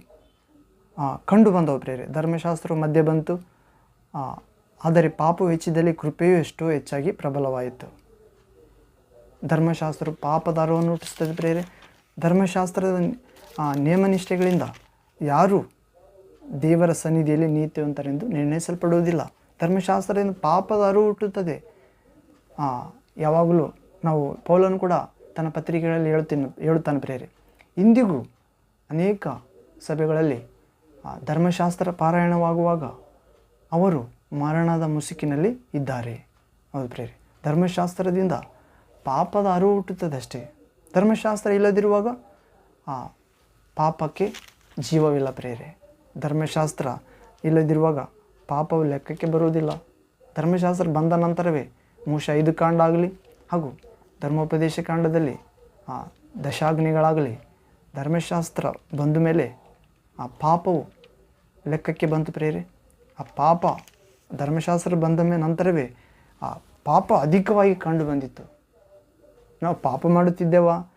ಕಂಡು ಬಂದವು ಪ್ರೇರೆ. ಧರ್ಮಶಾಸ್ತ್ರವು ಮಧ್ಯೆ ಬಂತು. ಆದರೆ ಪಾಪ ವೆಚ್ಚದಲ್ಲಿ ಕೃಪೆಯು ಎಷ್ಟೋ ಹೆಚ್ಚಾಗಿ ಪ್ರಬಲವಾಯಿತು. ಧರ್ಮಶಾಸ್ತ್ರ ಪಾಪದಾರವನ್ನು ಹುಟ್ಟಿಸ್ತದೆ ಪ್ರೇರೆ ಧರ್ಮಶಾಸ್ತ್ರದ ನಿಯಮನಿಷ್ಠೆಗಳಿಂದ ಯಾರು ದೇವರ ಸನ್ನಿಧಿಯಲ್ಲಿ ನೀತಿವಂತರೆಂದು ನಿರ್ಣಯಿಸಲ್ಪಡುವುದಿಲ್ಲ. ಧರ್ಮಶಾಸ್ತ್ರದಿಂದ ಪಾಪದ ಅರಿವು ಹುಟ್ಟುತ್ತದೆ ಯಾವಾಗಲೂ ನಾವು ಪೌಲನು ಕೂಡ ತನ್ನ ಪತ್ರಿಕೆಗಳಲ್ಲಿ ಹೇಳುತ್ತಿನ್ನು, ಹೇಳುತ್ತಾನೆ ಪ್ರೇರೆ ಇಂದಿಗೂ ಅನೇಕ ಸಭೆಗಳಲ್ಲಿ ಧರ್ಮಶಾಸ್ತ್ರ ಪಾರಾಯಣವಾಗುವಾಗ ಅವರು ಮರಣದ ಮುಸುಕಿನಲ್ಲಿ ಇದ್ದಾರೆ. ಹೌದು ಪ್ರೇರಿ ಧರ್ಮಶಾಸ್ತ್ರದಿಂದ ಪಾಪದ ಅರಿವು ಹುಟ್ಟುತ್ತದೆ ಅಷ್ಟೇ. ಧರ್ಮಶಾಸ್ತ್ರ ಇಲ್ಲದಿರುವಾಗ ಆ ಪಾಪಕ್ಕೆ ಜೀವವಿಲ್ಲ ಪ್ರೇರೆ ಧರ್ಮಶಾಸ್ತ್ರ ಇಲ್ಲದಿರುವಾಗ ಪಾಪವು ಲೆಕ್ಕಕ್ಕೆ ಬರುವುದಿಲ್ಲ. ಧರ್ಮಶಾಸ್ತ್ರ ಬಂದ ನಂತರವೇ ಮೂಷ ಐದು ಕಾಂಡ ಆಗಲಿ ಹಾಗೂ ಧರ್ಮೋಪದೇಶ ಕಾಂಡದಲ್ಲಿ ಆ ದಶಾಗ್ನಿಗಳಾಗಲಿ ಧರ್ಮಶಾಸ್ತ್ರ ಬಂದ ಮೇಲೆ ಆ ಪಾಪವು ಲೆಕ್ಕಕ್ಕೆ ಬಂತು ಪ್ರೇರೆ ಆ ಪಾಪ ಧರ್ಮಶಾಸ್ತ್ರ ಬಂದ ಮೇಲೆ ನಂತರವೇ ಆ ಪಾಪ ಅಧಿಕವಾಗಿ ಕಂಡು ಬಂದಿತ್ತು. ನಾವು ಪಾಪ ಮಾಡುತ್ತಿದ್ದೇವಾ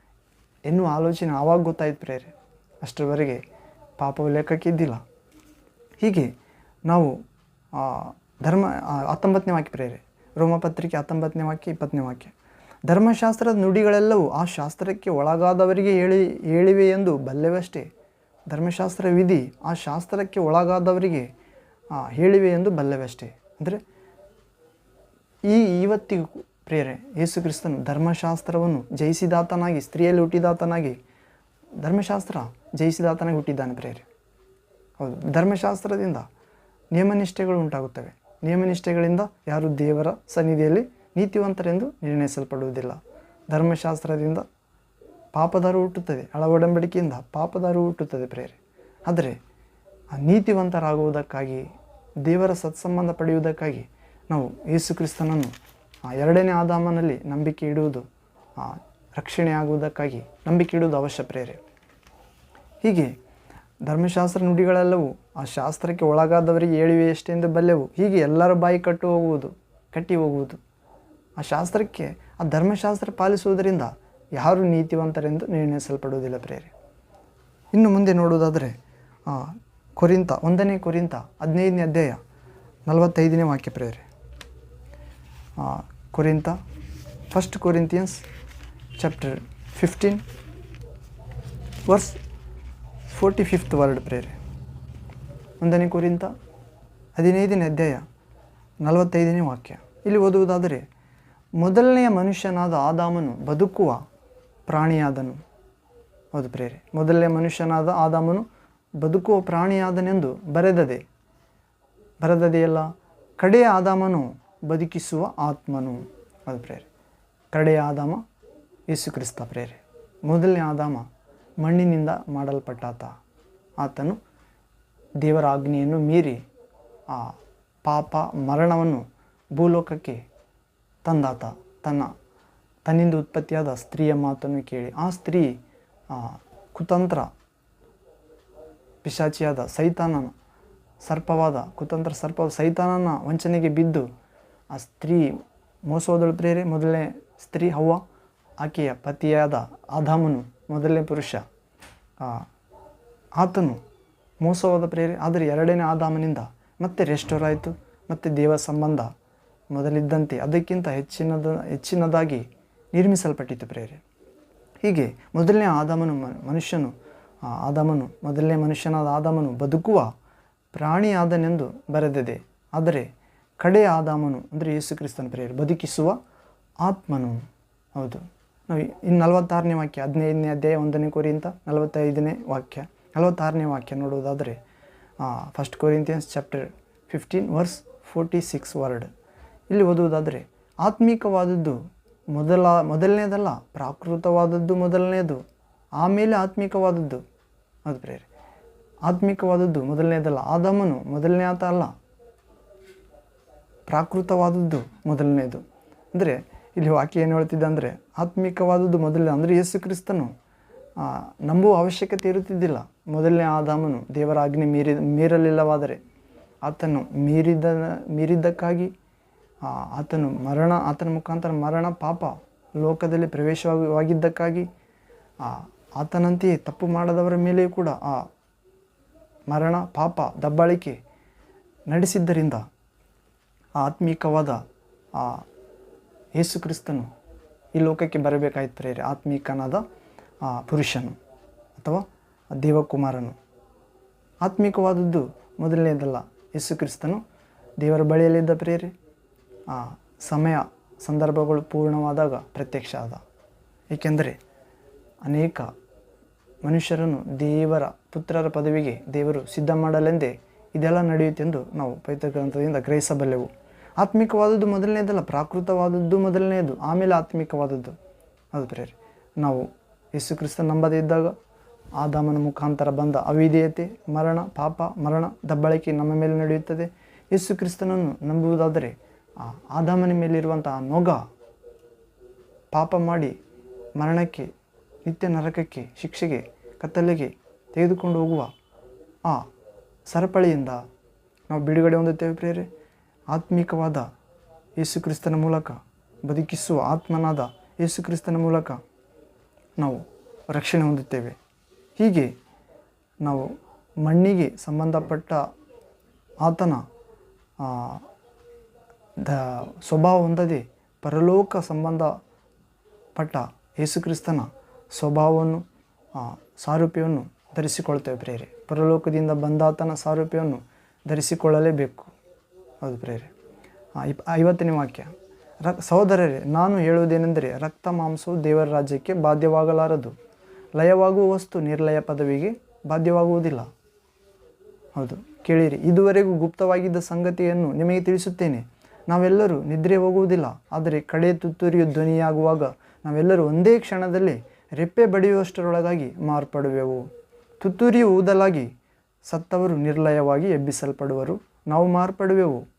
ಎನ್ನುವ ಆಲೋಚನೆ ಆವಾಗ ಗೊತ್ತಾಯ್ತು ಪ್ರೇರೆ. ಅಷ್ಟರವರೆಗೆ ಪಾಪವು ಲೆಕ್ಕಕ್ಕೆ ಇದ್ದಿಲ್ಲ. ಹೀಗೆ ನಾವು ಧರ್ಮ ಹತ್ತೊಂಬತ್ತನೇ ವಾಕ್ಯ ಪ್ರೇರೆ ರೋಮಪತ್ರಿಕೆ ಹತ್ತೊಂಬತ್ತನೇ ವಾಕ್ಯ, ಇಪ್ಪತ್ತನೇ ವಾಕ್ಯ. ಧರ್ಮಶಾಸ್ತ್ರದ ನುಡಿಗಳೆಲ್ಲವೂ ಆ ಶಾಸ್ತ್ರಕ್ಕೆ ಒಳಗಾದವರಿಗೆ ಹೇಳಿ, ಹೇಳಿವೆ ಎಂದು ಬಲ್ಲೆವಷ್ಟೇ. ಧರ್ಮಶಾಸ್ತ್ರ ವಿಧಿ ಆ ಶಾಸ್ತ್ರಕ್ಕೆ ಒಳಗಾದವರಿಗೆ ಹೇಳಿವೆ ಎಂದು ಬಲ್ಲವಷ್ಟೇ ಅಂದರೆ ಈ ಇವತ್ತಿಗೂ ಪ್ರೇರೆ ಯೇಸು ಕ್ರಿಸ್ತನು ಧರ್ಮಶಾಸ್ತ್ರವನ್ನು ಜಯಿಸಿದಾತನಾಗಿ, ಸ್ತ್ರೀಯಲ್ಲಿ ಹುಟ್ಟಿದಾತನಾಗಿ, ಧರ್ಮಶಾಸ್ತ್ರ ಜಯಿಸಿದಾತನಾಗಿ ಹುಟ್ಟಿದ್ದಾನೆ ಪ್ರೇರೆ. ಹೌದು, ಧರ್ಮಶಾಸ್ತ್ರದಿಂದ ನಿಯಮನಿಷ್ಠೆಗಳು ಉಂಟಾಗುತ್ತವೆ. ನಿಯಮನಿಷ್ಠೆಗಳಿಂದ ಯಾರು ದೇವರ ಸನ್ನಿಧಿಯಲ್ಲಿ ನೀತಿವಂತರೆಂದು ನಿರ್ಣಯಿಸಲ್ಪಡುವುದಿಲ್ಲ. ಧರ್ಮಶಾಸ್ತ್ರದಿಂದ ಪಾಪದಾರು ಹುಟ್ಟುತ್ತದೆ, ಅಳವಡಂಬಡಿಕೆಯಿಂದ ಪಾಪದಾರು ಹುಟ್ಟುತ್ತದೆ ಪ್ರೇರೆ. ಆದರೆ ನೀತಿವಂತರಾಗುವುದಕ್ಕಾಗಿ ದೇವರ ಸತ್ಸಂಬಂಧ ಪಡೆಯುವುದಕ್ಕಾಗಿ ನಾವು ಯೇಸು ಕ್ರಿಸ್ತನನ್ನು ಎರಡನೇ ಆದಾಮನಲ್ಲಿ ನಂಬಿಕೆ ಇಡುವುದು ರಕ್ಷಣೆ ಆಗುವುದಕ್ಕಾಗಿ ನಂಬಿಕೆ ಇಡುವುದು ಅವಶ್ಯ ಪ್ರೇರೆ. ಹೀಗೆ ಧರ್ಮಶಾಸ್ತ್ರ ನುಡಿಗಳೆಲ್ಲವೂ ಆ ಶಾಸ್ತ್ರಕ್ಕೆ ಒಳಗಾದವರಿಗೆ ಹೇಳಿವೆ ಎಷ್ಟೆಂದು ಬಲ್ಲೆವು, ಹೀಗೆ ಎಲ್ಲರ ಬಾಯಿ ಕಟ್ಟು ಹೋಗುವುದು, ಕಟ್ಟಿ ಹೋಗುವುದು. ಆ ಶಾಸ್ತ್ರಕ್ಕೆ, ಆ ಧರ್ಮಶಾಸ್ತ್ರ ಪಾಲಿಸುವುದರಿಂದ ಯಾರು ನೀತಿವಂತರೆಂದು ನಿರ್ಣಯಿಸಲ್ಪಡುವುದಿಲ್ಲ ಪ್ರೇರೆ. ಇನ್ನು ಮುಂದೆ ನೋಡುವುದಾದರೆ ಕೊರಿಂತ, ಒಂದನೇ ಕೊರಿಂತ, ಹದಿನೈದನೇ ಅಧ್ಯಾಯ, ನಲವತ್ತೈದನೇ ವಾಕ್ಯ ಪ್ರೇರೆ Corinth first Corinthians chapter fifteen verse forty fifth word ಪ್ರೇರೆ ಒಂದನೇ ಕುರಿತ, ಹದಿನೈದನೇ ಅಧ್ಯಾಯ, ನಲವತ್ತೈದನೇ ವಾಕ್ಯ. ಇಲ್ಲಿ ಓದುವುದಾದರೆ, ಮೊದಲನೆಯ ಮನುಷ್ಯನಾದ ಆದಾಮನು ಬದುಕುವ ಪ್ರಾಣಿಯಾದನು. ಹೌದು ಪ್ರೇರೆ ಮೊದಲನೇ ಮನುಷ್ಯನಾದ ಆದಾಮನು ಬದುಕುವ ಪ್ರಾಣಿಯಾದನೆಂದು ಬರೆದದೆ. ಬರೆದದೆಯಲ್ಲ, ಕಡೆಯ ಆದಾಮನು ಬದುಕಿಸುವ ಆತ್ಮನು. ಅದು ಪ್ರೇರೆ, ಕಡೆಯ ಆದಾಮ ಯೇಸು ಕ್ರಿಸ್ತ ಪ್ರೇರೆ. ಮೊದಲನೇ ಆದಾಮ ಮಣ್ಣಿನಿಂದ ಮಾಡಲ್ಪಟ್ಟಾತ. ಆತನು ದೇವರ ಆಜ್ಞೆಯನ್ನು ಮೀರಿ ಆ ಪಾಪ ಮರಣವನ್ನು ಭೂಲೋಕಕ್ಕೆ ತಂದಾತ. ತನ್ನ, ತನ್ನಿಂದ ಉತ್ಪತ್ತಿಯಾದ ಸ್ತ್ರೀಯ ಮಾತನ್ನು ಕೇಳಿ, ಆ ಸ್ತ್ರೀ ಕುತಂತ್ರ ಪಿಶಾಚಿಯಾದ ಸೈತಾನನ ಸರ್ಪವಾದ, ಕುತಂತ್ರ ಸರ್ಪವಾದ ಸೈತಾನನ ವಂಚನೆಗೆ ಬಿದ್ದು, ಆ ಸ್ತ್ರೀ ಮೋಸೋದಳು ಪ್ರೇರೆ ಮೊದಲನೇ ಸ್ತ್ರೀ ಹವ್ವ, ಆಕೆಯ ಪತಿಯಾದ ಆದಾಮನು ಮೊದಲನೇ ಪುರುಷ. ಆತನು ಮೋಸವಾದ ಪ್ರೇರೆ ಆದರೆ ಎರಡನೇ ಆದಾಮನಿಂದ ಮತ್ತೆ ರೆಸ್ಟೋರ್ ಆಯಿತು, ಮತ್ತು ದೇವ ಸಂಬಂಧ ಮೊದಲಿದ್ದಂತೆ ಅದಕ್ಕಿಂತ ಹೆಚ್ಚಿನದ, ಹೆಚ್ಚಿನದಾಗಿ ನಿರ್ಮಿಸಲ್ಪಟ್ಟಿತು ಪ್ರೇರೆ ಹೀಗೆ ಮೊದಲನೇ ಆದಾಮನು ಮನುಷ್ಯನು ಆ ಆದಮನು, ಮೊದಲನೇ ಮನುಷ್ಯನಾದ ಆದಮನು ಬದುಕುವ ಪ್ರಾಣಿಯಾದನೆಂದು ಬರೆದಿದೆ. ಆದರೆ ಕಡೆಯ ಆದಾಮನು ಅಂದರೆ ಯೇಸು ಕ್ರಿಸ್ತನ ಪ್ರೇಯರ್, ಬದುಕಿಸುವ ಆತ್ಮನು. ಹೌದು. ನಾವು ಇನ್ನು ನಲವತ್ತಾರನೇ ವಾಕ್ಯ, ಹದಿನೈದನೇ ಅಧ್ಯಾಯ ಒಂದನೇ ಕೋರಿಂತ ನಲವತ್ತೈದನೇ ವಾಕ್ಯ. ನಲವತ್ತಾರನೇ ವಾಕ್ಯ ನೋಡುವುದಾದರೆ first Corinthians chapter fifteen verse forty six word ಇಲ್ಲಿ ಓದುವುದಾದರೆ, ಆತ್ಮೀಕವಾದದ್ದು ಮೊದಲ, ಮೊದಲನೇದಲ್ಲ, ಪ್ರಾಕೃತವಾದದ್ದು ಮೊದಲನೇದು. ಆಮೇಲೆ ಆತ್ಮಿಕವಾದದ್ದು. ಅದು ಪ್ರೇರೆ ಆತ್ಮಿಕವಾದದ್ದು ಮೊದಲನೇದಲ್ಲ ಆದಮನು ಮೊದಲನೇ ಆತ ಅಲ್ಲ. ಪ್ರಾಕೃತವಾದದ್ದು ಮೊದಲನೇದು ಅಂದರೆ ಇಲ್ಲಿ ವಾಕ್ಯ ಏನು ಹೇಳ್ತಿದ್ದ ಅಂದರೆ, ಆತ್ಮಿಕವಾದದ್ದು ಮೊದಲನೇ, ಅಂದರೆ ಯೇಸು ಕ್ರಿಸ್ತನು ನಂಬುವ ಅವಶ್ಯಕತೆ ಇರುತ್ತಿದ್ದಿಲ್ಲ. ಮೊದಲನೇ ಆದಾಮನು ದೇವರ ಆಜ್ಞೆ ಮೀರಿ, ಮೀರಲಿಲ್ಲವಾದರೆ ಆತನು ಮೀರಿದ, ಮೀರಿದ್ದಕ್ಕಾಗಿ ಆತನು ಮರಣ, ಆತನ ಮುಖಾಂತರ ಮರಣ ಪಾಪ ಲೋಕದಲ್ಲಿ ಪ್ರವೇಶವಾಗಿದ್ದಕ್ಕಾಗಿ ಆತನಂತೆಯೇ ತಪ್ಪು ಮಾಡದವರ ಮೇಲೆಯೂ ಕೂಡ ಆ ಮರಣ, ಪಾಪ, ದಬ್ಬಾಳಿಕೆ ನಡೆಸಿದ್ದರಿಂದ ಆತ್ಮೀಕವಾದ ಆ ಯೇಸು ಕ್ರಿಸ್ತನು ಈ ಲೋಕಕ್ಕೆ ಬರಬೇಕಾಯ್ತು ಪ್ರೇರೆ ಆತ್ಮೀಕನಾದ ಆ ಪುರುಷನು ಅಥವಾ ದೇವಕುಮಾರನು. ಆತ್ಮಿಕವಾದದ್ದು ಮೊದಲನೇದಲ್ಲ ಯೇಸು ಕ್ರಿಸ್ತನು ದೇವರ ಬಳಿಯಲ್ಲಿದ್ದ ಪ್ರೇರೆ ಆ ಸಮಯ, ಸಂದರ್ಭಗಳು ಪೂರ್ಣವಾದಾಗ ಪ್ರತ್ಯಕ್ಷ ಆದ. ಏಕೆಂದರೆ ಅನೇಕ ಮನುಷ್ಯರನ್ನು ದೇವರ ಪುತ್ರರ ಪದವಿಗೆ ದೇವರು ಸಿದ್ಧ ಮಾಡಲೆಂದೇ ಇದೆಲ್ಲ ನಡೆಯುತ್ತೆಂದು ನಾವು ಪವಿತ್ರ ಗ್ರಂಥದಿಂದ ಗ್ರಹಿಸಬಲ್ಲೆವು. ಆತ್ಮಿಕವಾದದ್ದು ಮೊದಲನೇದಲ್ಲ ಪ್ರಾಕೃತವಾದದ್ದು ಮೊದಲನೆಯದು, ಆಮೇಲೆ ಆತ್ಮಿಕವಾದದ್ದು. ಅದು ಪ್ರೇರಿ ನಾವು ಯೇಸು ಕ್ರಿಸ್ತ ನಂಬದೇ ಇದ್ದಾಗ ಆದಾಮನ ಮುಖಾಂತರ ಬಂದ ಅವಿಧೇಯತೆ, ಮರಣ, ಪಾಪ, ಮರಣ, ದಬ್ಬಳಿಕೆ ನಮ್ಮ ಮೇಲೆ ನಡೆಯುತ್ತದೆ. ಯೇಸು ಕ್ರಿಸ್ತನನ್ನು ನಂಬುವುದಾದರೆ ಆ ಆದಾಮನ ಮೇಲಿರುವಂತಹ ನೊಗ ಪಾಪ ಮಾಡಿ ಮರಣಕ್ಕೆ ನಿತ್ಯ ನರಕಕ್ಕೆ, ಶಿಕ್ಷೆಗೆ, ಕತ್ತಲೆಗೆ ತೆಗೆದುಕೊಂಡು ಹೋಗುವ ಆ ಸರಪಳಿಯಿಂದ ನಾವು ಬಿಡುಗಡೆ ಹೊಂದುತ್ತೇವೆ ಪ್ರೇರೆ ಆತ್ಮಿಕವಾದ ಯೇಸು ಕ್ರಿಸ್ತನ ಮೂಲಕ, ಬದುಕಿಸುವ ಆತ್ಮನಾದ ಯೇಸು ಕ್ರಿಸ್ತನ ಮೂಲಕ ನಾವು ರಕ್ಷಣೆ ಹೊಂದುತ್ತೇವೆ. ಹೀಗೆ ನಾವು ಮಣ್ಣಿಗೆ ಸಂಬಂಧಪಟ್ಟ ಆತನ ದ, ಸ್ವಭಾವ ಹೊಂದದೆ ಪರಲೋಕ ಸಂಬಂಧಪಟ್ಟ ಯೇಸುಕ್ರಿಸ್ತನ ಸ್ವಭಾವವನ್ನು ಸಾರೂಪ್ಯವನ್ನು ಧರಿಸಿಕೊಳ್ತೇವೆ ಪ್ರೇರೆ ಪರಲೋಕದಿಂದ ಬಂದಾತನ ಸಾರೂಪ್ಯವನ್ನು ಧರಿಸಿಕೊಳ್ಳಲೇಬೇಕು. ಹೌದು ಪ್ರೇರೆ ಇಪ್, ಐವತ್ತನೇ ವಾಕ್ಯ. ರಕ್ ಸಹೋದರರೇ, ನಾನು ಹೇಳುವುದೇನೆಂದರೆ ರಕ್ತ ಮಾಂಸವು ದೇವರ ರಾಜ್ಯಕ್ಕೆ ಬಾಧ್ಯವಾಗಲಾರದು. ಲಯವಾಗುವ ವಸ್ತು ನಿರ್ಲಯ ಪದವಿಗೆ ಬಾಧ್ಯವಾಗುವುದಿಲ್ಲ. ಹೌದು, ಕೇಳಿರಿ, ಇದುವರೆಗೂ ಗುಪ್ತವಾಗಿದ್ದ ಸಂಗತಿಯನ್ನು ನಿಮಗೆ ತಿಳಿಸುತ್ತೇನೆ. ನಾವೆಲ್ಲರೂ ನಿದ್ರೆ ಹೋಗುವುದಿಲ್ಲ. ಆದರೆ ಕಡೆ ತುತ್ತೂರಿಯು ಧ್ವನಿಯಾಗುವಾಗ ನಾವೆಲ್ಲರೂ ಒಂದೇ ಕ್ಷಣದಲ್ಲಿ ರೆಪ್ಪೆ ಬಡಿಯುವಷ್ಟರೊಳಗಾಗಿ ಮಾರ್ಪಡುವೆವು. ತುತ್ತೂರಿಯು ಊದಲಾಗಿ ಸತ್ತವರು ನಿರ್ಲಯವಾಗಿ ಎಬ್ಬಿಸಲ್ಪಡುವರು. ನಾವು ಮಾರ್ಪಡುವೆವು.